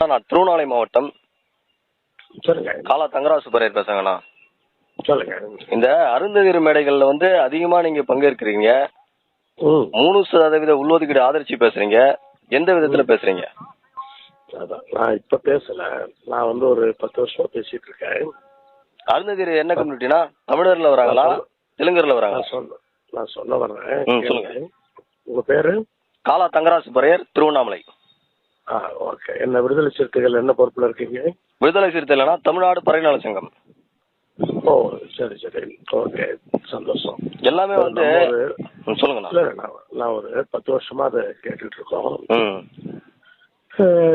நான் திருவண்ணாமலை மாவட்டம் சொல்லுங்க. காலா தங்கராசு பரையர் பேசுங்கண்ணா சொல்லுங்க. இந்த அருந்ததிர் மேடைகள்ல வந்து அதிகமா நீங்க பங்கேற்கிறீங்க. மூணு சதவீத உள்ஒதுக்கீடு ஆதரிச்சு பேசுறீங்க. எந்த விதத்துல பேசுறீங்க? அதான் நான் இப்ப பேசல. நான் வந்து ஒரு பத்து வருஷமா பேசிட்டு இருக்கேன். அருந்ததிர் என்ன கம்யூனிட்டினா? தமிழர்ல வராங்களா? தெலுங்கர்ல வராங்களா? நான் சொல்ல நான் சொல்ல வர்றேன். உங்க பேரு? காலா தங்கராசு பரையர் திருவண்ணாமலை. ஆ ஓகே. என்ன விடுதலை சிறுத்தைகள் என்ன பொறுப்புல இருக்கீங்க? விடுதலை சிறுத்தைலனா தமிழ்நாடு பறைநல சங்கம். ஓ சரி சரி. ஓகே. சந்தோஷம். எல்லாமே வந்து சொல்லுங்கண்ணா இல்ல நான் நான் ஒரு பத்து வருஷமா அதை கேட்டுட்டு இருக்கோம்.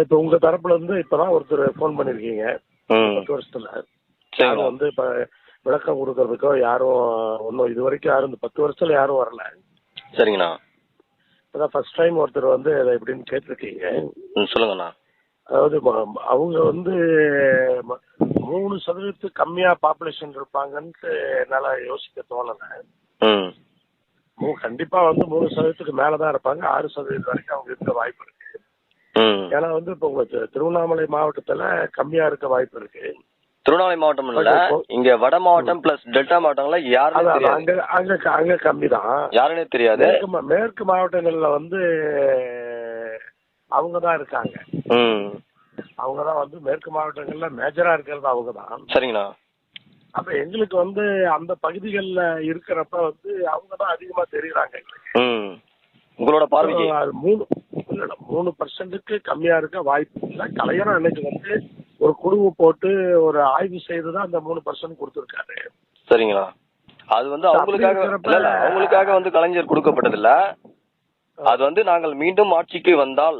இப்ப உங்க தரப்புல இருந்து இப்பதான் ஒருத்தர் ஃபோன் பண்ணிருக்கீங்க. பத்து வருஷத்துல. சரிங்கண்ணா வந்து இப்ப விளக்கம் கொடுக்கறதுக்கோ யாரும் ஒன்றும் இது வரைக்கும் யாரும் இந்த பத்து வருஷத்துல யாரும் வரல. சரிங்கண்ணா. அதான் ஃபர்ஸ்ட் டைம் ஒருத்தர் வந்து அதை எப்படின்னு கேட்டிருக்கீங்க. சொல்லுங்கண்ணா. அதாவது அவங்க வந்து மூணு சதவீதத்துக்கு கம்மியா பாப்புலேஷன் இருப்பாங்கன்ட்டு என்னால யோசிக்க தோணல. கண்டிப்பா வந்து மூணு சதவீதத்துக்கு மேலதான் இருப்பாங்க. ஆறு சதவீதம் வரைக்கும் அவங்க இருக்க வாய்ப்பு இருக்கு. ஏன்னா வந்து இப்போ உங்க திருவண்ணாமலை மாவட்டத்துல கம்மியா இருக்க வாய்ப்பு இருக்கு. திருவண்ணாமலை மாவட்டம் இல்ல. இங்க வட மாவட்டம் பிளஸ் டெல்டா மாவட்டங்கள்ல யாருன்னே அங்க அங்க அங்க கம்மி தான் யாருன்னே தெரியாது. மேற்கு மாவட்டங்கள்ல வந்து அவங்க தான் இருக்காங்க. அவங்க தான் வந்து மேற்கு மாவட்டங்கள்ல மேஜரா இருக்கிறது அவங்க தான் சரிங்கண்ணா. அப்ப எங்களுக்கு வந்து அந்த பகுதிகளில் இருக்கிறப்ப வந்து அவங்க தான் அதிகமா தெரியுறாங்க உங்களோட பார்வைக்கு? மூணு மூணு பர்சன்ட்டுக்கு கம்மியா இருக்க வாய்ப்பு இல்லை. கலைஞரும் அன்னைக்கு வந்து ஒரு குழுவை போட்டு ஒரு ஆய்வு செய்து தான் அந்த மூணு பர்சன்ட் கொடுத்துருக்காரு. சரிங்களா? அது வந்து அவங்களுக்காக இல்ல அவங்களுக்காக வந்து கலைஞர் கொடுக்கப்பட்டதில்ல. அது வந்து நாங்கள் மீண்டும் ஆட்சிக்கு வந்தால்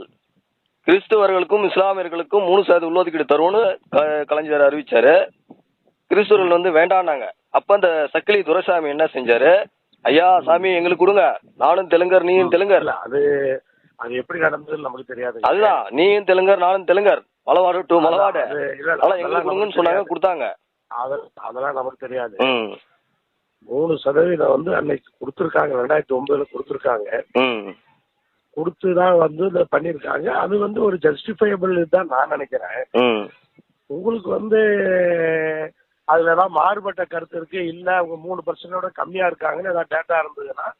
கிறிஸ்துவர்களுக்கும் இஸ்லாமியர்களுக்கும் மூணு சதவீத உள்ளொதுக்கீடு தருவோம்னு கலைஞர் அறிவிச்சாரு. கிறிஸ்துவர்கள் வந்து வேண்டான்னாங்க. அப்ப அந்த சக்கிலி துரைசாமி என்ன செஞ்சாரு? ஐயா சாமி எங்களுக்கு கொடுங்க. நானும் தெலுங்கர் நீயும் தெலுங்கர். அது அது எப்படி நடந்ததுன்னு நமக்கு தெரியாது. அதுதான் நீயும் தெலுங்கர் நானும் தெலுங்கர். மலவாடு டு மலவாடு. அதெல்லாம் எங்களுக்கு கொடுங்கன்னு சொன்னாங்க. கொடுத்தாங்க. அத- அதெல்லாம் நமக்கு தெரியாது. மூணு சதவீதம் வந்து அன்னைக்கு கொடுத்துருக்காங்க ரெண்டாயிரத்தி ஒன்பதுல கொடுத்துருக்காங்க. ம். கொடுத்து தான் வந்து இதை பண்ணியிருக்காங்க. அது வந்து ஒரு ஜஸ்டிஃபையபிள் தான் நான் நினைக்கிறேன். உங்களுக்கு வந்து அதுல ஏதாவது மாறுபட்ட கருத்து இருக்கு. இல்ல அவங்க மூணு பர்சன்டோட கம்மியா இருக்காங்கன்னு ஏதாவது டேட்டா இருந்ததுன்னா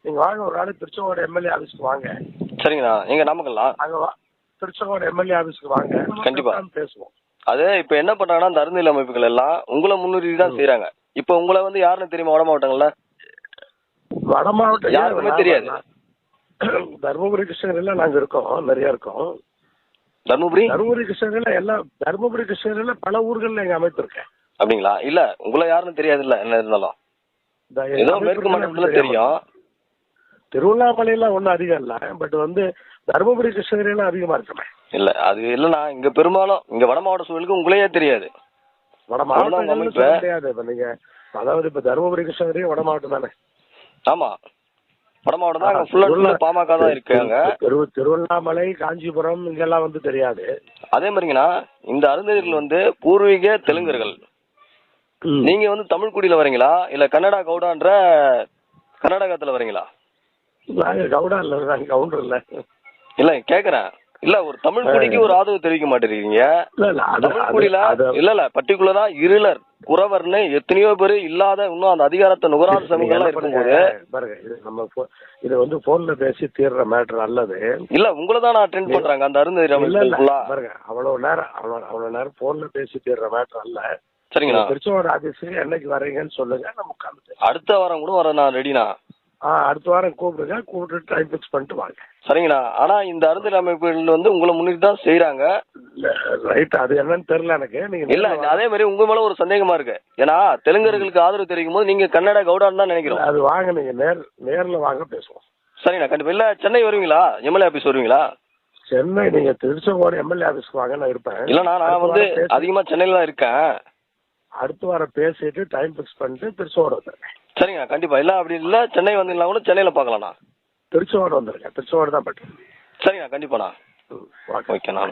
நீங்க வாங்க ஒரு நாள் திருச்செங்கோடு எம்எல்ஏ ஆபீஸ்க்கு வாங்க. சரிங்கண்ணா. எங்க நாமக்கல்லா? அங்க திருச்செங்கோடு எம்எல்ஏ ஆபீஸ்க்கு வாங்க. கண்டிப்பா. பேசுவோம். அது இப்ப என்ன பண்றாங்கன்னா அருந்தில் அமைப்புகள் எல்லாம் உங்களை முன்னிறுத்தி தான் செய்யறாங்க இப்ப உங்களை வந்து யாருன்னு தெரியுமா வட மாவட்டங்கள்ல? வட மாவட்டம் யாருக்குமே தெரியாது. தருமபுரி கிருஷ்ணகிரில நாங்க இருக்கோம் நிறைய இருக்கோம். தர்மபுரி? தருமபுரி கிருஷ்ணகிரில எல்லா தருமபுரி கிருஷ்ணகிரில பல ஊர்கள்ல எங்க அமைப்பு இருக்கேன் அப்படிங்களா? இல்ல உங்களை யாருன்னு தெரியாது இல்ல என்ன இருந்தாலும். ஏதோ மேற்கு மாநிலத்துல தெரியாம. தெரியும் திருவண்ணாமலையில ஒன்றும் அதிகம் இல்ல பட் வந்து தருமபுரி கிருஷ்ணகிரியில அதிகமா இருக்குமே. இல்ல அது இல்லண்ணா இங்க பெரும்பாலும் இங்க வட மாவட்ட சூழலுக்கு உங்களையே தெரியாது. வட. சொல்ல முடியாது இப்ப நீங்க அதாவது இப்ப தருமபுரி கிருஷ்ணகிரி வட மாவட்டம் தானே. ஆமா. வட மாவட்டம் தான் ஃபுல் அண்ட் ஃபுல் பாமக தான் இருக்காங்க திரு திருவண்ணாமலை காஞ்சிபுரம் இங்கெல்லாம் வந்து தெரியாது. அதே மாதிரிங்கண்ணா இந்த அருந்ததிகள் வந்து பூர்வீக தெலுங்கர்கள். நீங்க வந்து தமிழ் குடியில வரீங்களா? இல்ல கன்னடா கவுடான்ற கர்நாடகத்துல வரீங்களா? கவுடா இல்ல கவுண்டர் இல்ல. இல்ல கேக்குறேன். இல்ல ஒரு தமிழ் குடிக்கு ஒரு ஆதரவு தெரிவிக்க மாட்டேங்கிறீங்க. இல்ல இல்ல அது தமிழ் குடியில இல்ல இல்ல பர்டிகுலரா இருளர் குறவர்னு எத்தனையோ பேர் இல்லாத இன்னும் அந்த அதிகாரத்தை நுகராத பண்ணுங்க, இருக்கும்போது நம்ம இது வந்து போன்ல பேசி தீர்ற மேட்டர் அல்லது இல்ல உங்களை தான் நான் ட்ரெண்ட் பண்றாங்க அந்த அமைப்புகளா பாருங்க அவ்வளவு நேரம் அவ்வளவு அவ்வளவு நேரம் போன்ல பேசி தீர்ற மேட்டர் அல்ல. சரிங்கண்ணா. திருச்செங்கோடு ஆபீஸுக்கு என்னைக்கு வரீங்கன்னு சொல்லுங்க நம்ம அடுத்த வாரம் கூட வர நான் ரெடிண்ணா ஆ அடுத்த வாரம் கூப்பிடுங்க. கூப்பிட்டு டைம் ஃபிக்ஸ் பண்ணிட்டு வாங்க. சரிங்கண்ணா ஆனா இந்த அருந்ததி அமைப்புகள் வந்து உங்களை முன்னிட்டு தான் செய்யறாங்க ரைட் அது என்னன்னு தெரியல எனக்கு. நீங்க இல்ல அதே மாதிரி உங்க மேல ஒரு சந்தேகமா இருக்கு. ஏன்னா தெலுங்கர்களுக்கு ஆதரவு தெரிவிக்கும் போது நீங்க கன்னடா கவுடான்னு தான் நினைக்கிறோம். அது வாங்க நீங்க நேர் நேர்ல வாங்க பேசுவோம். சரிண்ணா கண்டிப்பா. இல்ல சென்னை வருவீங்களா? எம்எல்ஏ ஆபீஸ் வருவீங்களா? சென்னை நீங்க திருச்செங்கோடு எம்எல்ஏ ஆபீஸ்க்கு வாங்க நான் இருப்பேன். இல்லண்ணா நான் வந்து அதிகமா சென்னையில தான் இருக்கேன். அடுத்த வாரம் பேசிட்டு டைம் ஃபிக்ஸ் பண்ணிட்டு திருச்செங்கோடு வந்துருங்க சரிங்க கண்டிப்பா. இல்ல அப்படி இல்ல சென்னை வந்தீங்கன்னா கூட சென்னையில பாக்கலாம்ண்ணா திருச்செங்கோடு வந்துருங்க. திருச்செங்கோடு தான் பட்டு. சரிங்க கண்டிப்பாண்ணா. ஓகேண்ணா